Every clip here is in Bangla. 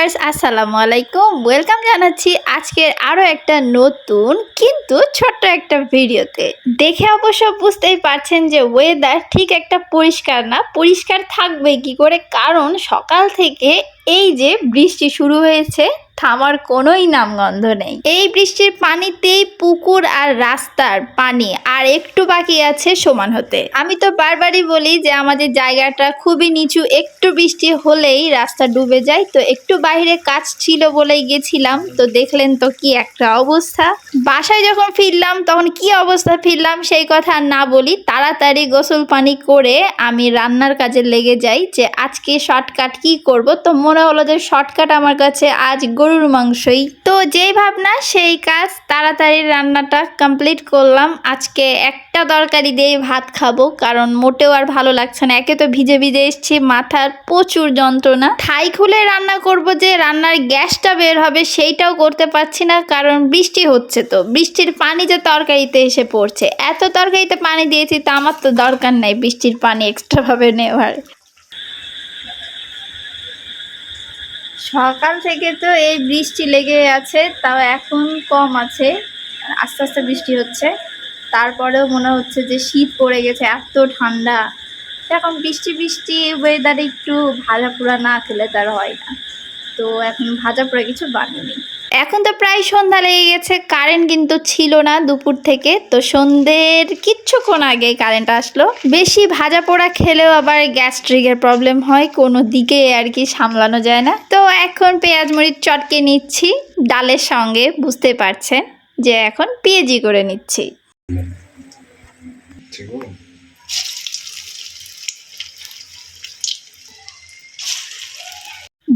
ভিউয়ার্স, আসসালামু আলাইকুম। ওয়েলকাম জানাচ্ছি আজকের আরও একটা নতুন, কিন্তু ছোট্ট একটা ভিডিওতে। দেখে অবশ্য বুঝতেই পারছেন যে ওয়েদার ঠিক একটা পরিষ্কার না। পরিষ্কার থাকবে কি করে? কারণ সকাল থেকে এই যে বৃষ্টি শুরু হয়েছে থামার কোনোই নামগন্ধ নেই। এই বৃষ্টির পানিতেই পুকুর আর রাস্তার পানি আর একটু বাকি আছে সমান হতে। আমি তো বারবারই বলি যে আমাদের জায়গাটা খুবই নিচু, একটু বৃষ্টি হলেই রাস্তা ডুবে যায়। তো একটু বাইরে কাজ ছিল বলেই গেছিলাম, তো দেখলেন তো কি একটা অবস্থা। বাসায় যখন ফিরলাম, তখন কি অবস্থা ফিরলাম সেই কথা না বলি, তাড়াতাড়ি গোসল পানি করে আমি রান্নার কাজে লেগে যাই যে আজকে শর্টকাট কি করব। তো মনে হলো যে শর্টকাট আমার কাছে আজ গরুর মাংসই। তো যেই ভাবনা, সেই কাজ তাড়াতাড়ি রান্নাটা কমপ্লিট করলাম। আজকে একটা তরকারি দিয়ে ভাত খাব, কারণ মোটেও আর ভালো লাগছে না। একে তো ভিজে ভিজে এসছি, মাথার প্রচুর যন্ত্রণা। ঠাই খুলে রান্না করব যে রান্নার গ্যাসটা বের হবে, সেইটাও করতে পারছি না, কারণ বৃষ্টি হচ্ছে তো। বৃষ্টির পানি যে তরকারিতে এসে পড়ছে। এত তরকারিতে পানি দিয়েছি, তো আমার তো দরকার নাই বৃষ্টির পানি এক্সট্রাভাবে নেওয়ার। সকাল থেকে তো এই বৃষ্টি লেগে আছে, তাও এখন কম আছে। আস্তে আস্তে বৃষ্টি হচ্ছে। তারপরেও মনে হচ্ছে যে শীত পড়ে গেছে, এত ঠান্ডা। এখন বৃষ্টি বৃষ্টি ওয়েদারে একটু ভাজা পোড়া না খেলে তার হয় না। তো এখন ভাজা পোড়া কিছু বানিয়ে এখন তো প্রায় সন্ধ্যা লেগে গেছে কারেন্ট কিন্তু ছিল না দুপুর থেকে, তো সন্ধ্যের কিচ্ছুক্ষণ আগে কারেন্ট আসলো। বেশি ভাজা পোড়া খেলেও আবার গ্যাস্ট্রিকের প্রবলেম হয়, কোনো দিকে আর কি সামলানো যায় না। তো এখন পেঁয়াজ মরিচ চটকে নিচ্ছি, ডালের সঙ্গে, বুঝতে পারছেন যে এখন পেঁয়াজি করে নিচ্ছি।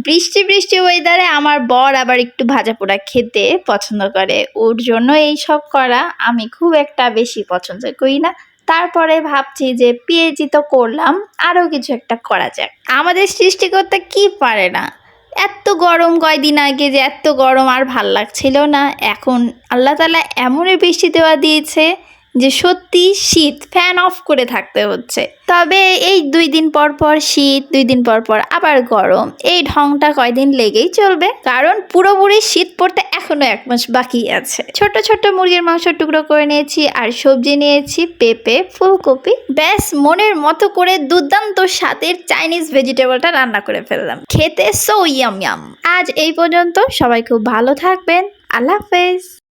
বৃষ্টি বৃষ্টি ওয়েদারে আমার বর আবার একটু ভাজা পোড়া খেতে পছন্দ করে। ওর জন্য এই সব করা আমি খুব একটা বেশি পছন্দ করি না। তারপরে ভাবছি যে পিএইচি তো করলাম আরও কিছু একটা করা যাক। আমাদের সৃষ্টিকর্তা কি পারে না? এত গরম কয়দিন আগে যে এত গরম আর ভালো লাগছিল না। এখন আল্লাহ তালা এমনই বৃষ্টি দেওয়া দিয়েছে যে সত্যি শীত ফ্যান অফ করে থাকতে হচ্ছে। তবে এই দুই দিন পর পর শীত, দুই দিন পর পর আবার গরম, এই ঢংটা কয়দিন লেগেই চলবে? কারণ পুরোপুরি শীত পড়তে এখনও এক মাস বাকি আছে। ছোট ছোট মুরগির মাংস টুকরো করে নিয়েছি আর সবজি নিয়েছি, পেঁপে, ফুলকপি। ব্যাস, মনের মতো করে দুর্দান্ত স্বাদের চাইনিজ ভেজিটেবলটা রান্না করে ফেললাম। খেতে সো ইয়াম ইয়াম আজ এই পর্যন্ত সবাই খুব ভালো থাকবেন। আল্লাহ হাফেজ।